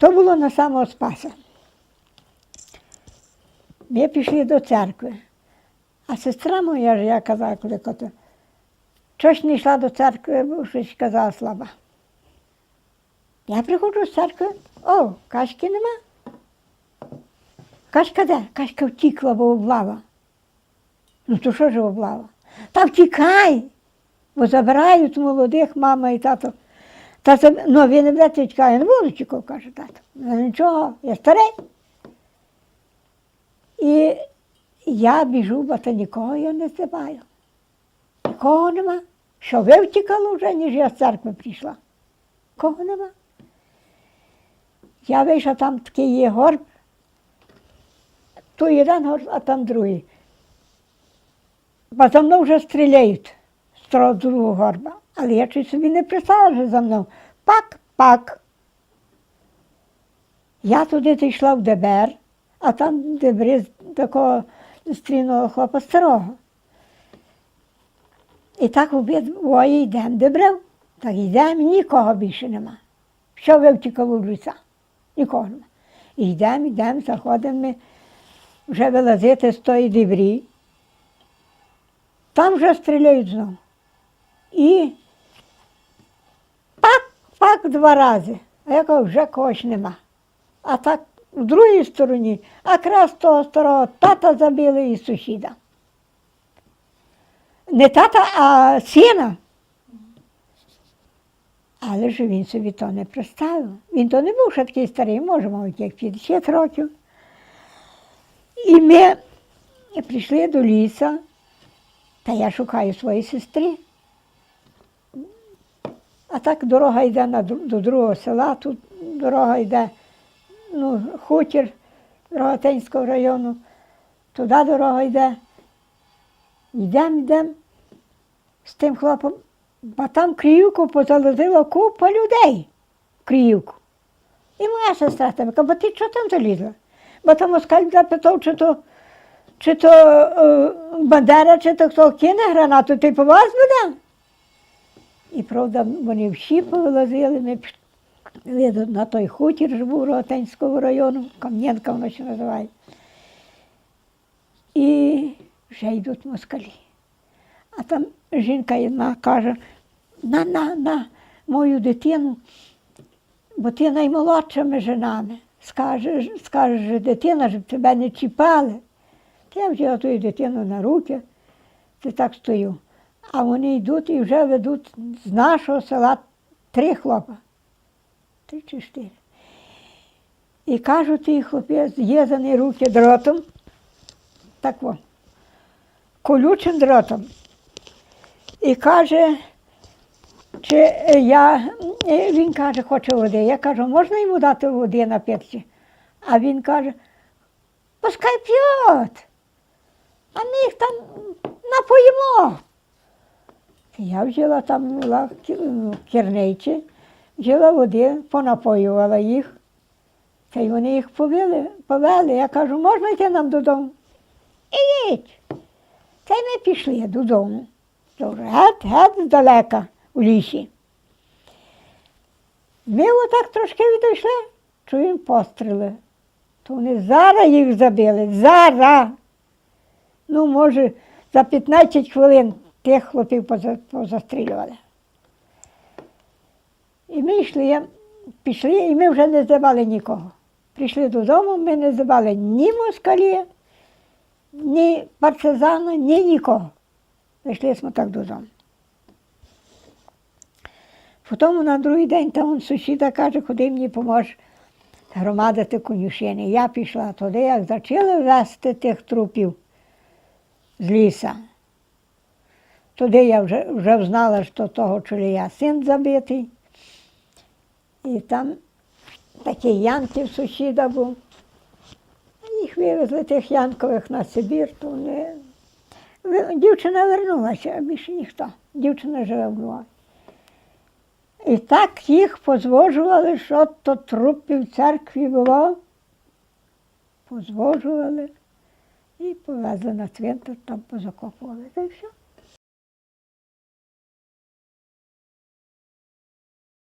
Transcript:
То було на самого Спаса. Ми пішли до церкви. А сестра моя ж, я казала, коли кото, щось не йшла до церкви, бо щось казала слаба. Я приходжу з церкви, о, кашки нема. Кашка де? Кашка втікла, бо облава. Ну то що ж облава? Та втікай, бо забирають молодих мама і тато. Та заб- ну, ви не тікати, я не буду тікати, каже тато. Ну нічого, я старий. І я біжу, бо то нікого я не здиваю. Нікого нема. Що ви втікали вже, ніж я з церкви прийшла. Кого нема. Я вийшла, там такий є горб. Тут один горб, а там другий. Бо за мною вже стріляють з другого горба. Але я чуть собі не пристала вже за мною. Пак, пак. Я туди йшла в ДБР, а там ДБР такого стрійного хлопа старого. І так обидвоє йдемо ДБР. Так йдемо, нікого більше нема. Що ви в ліса? Нікого нема. І йдемо, йдемо, заходимо ми вже вилазити з тої дебрі. Там вже стріляють знову. І пак два рази. А я кажу, вже когось нема. А так в другій стороні, якраз того старого тата забили і сусіда. Не тата, а сина. Але ж він собі то не представив. Він то не був ще такий старий, може, мабуть, як 50 років. І ми прийшли до ліса, та я шукаю своєї сестри. А так дорога йде на, до другого села, тут дорога йде, ну, хутір Рогатинського району, туди дорога йде. Йдемо, йдемо з тим хлопом, бо там Криївку позалазила купа людей в Криївку. І моя сестра тебе каже, бо ти чого там залізла? Бо там москаль запитав, чи то, чи то е, Бандера, чи то хто кине гранату, ти по вас буде? І правда, вони всі повилазили, ми пішли на той хутір живу Рогатинського району, Кам'янка воно ще називає. І вже йдуть москалі. А там жінка одна каже, на, на, на мою дитину, бо ти наймолодша між нами. Скаже, скаже що дитина, щоб тебе не чіпали. Та я взяла ту дитину на руки, ти так стою. А вони йдуть і вже ведуть з нашого села три хлопа. Три чи чотири. І кажуть, той хлопець з'єднаний руки дротом. Так во. Колючим дротом. І каже, чи я, е, він каже, хоче води. Я кажу, можна йому дати води на напитися? А він каже, пускай п'ють, а ми їх там напоїмо. Я взяла там була кі- ну, взяла води, понапоювала їх. Та й вони їх повели, повели. Я кажу, можна йти нам додому? Ідіть. Та й ми пішли додому. Геть, геть здалека у лісі. Ми отак трошки відійшли, чуємо постріли. То вони зараз їх забили, зараз. Ну, може, за 15 хвилин тих хлопів позастрілювали. І ми йшли, пішли, і ми вже не здавали нікого. Прийшли додому, ми не здавали ні москалі, ні партизана, ні нікого. Прийшли ми так додому. Потім на другий день там сусіда каже, куди мені поможе громадити конюшини. Я пішла туди, як почали вести тих трупів з ліса. Туди я вже, вже знала, що того чоловіка син забитий. І там такий янків сусіда був. Їх вивезли тих янкових на Сибір, то вони... Дівчина вернулася, а більше ніхто. Дівчина живе в Львові. І так їх позвожували, що то трупів церкві було. Позвожували і повезли на цвинтар, там позакопували. Та й все.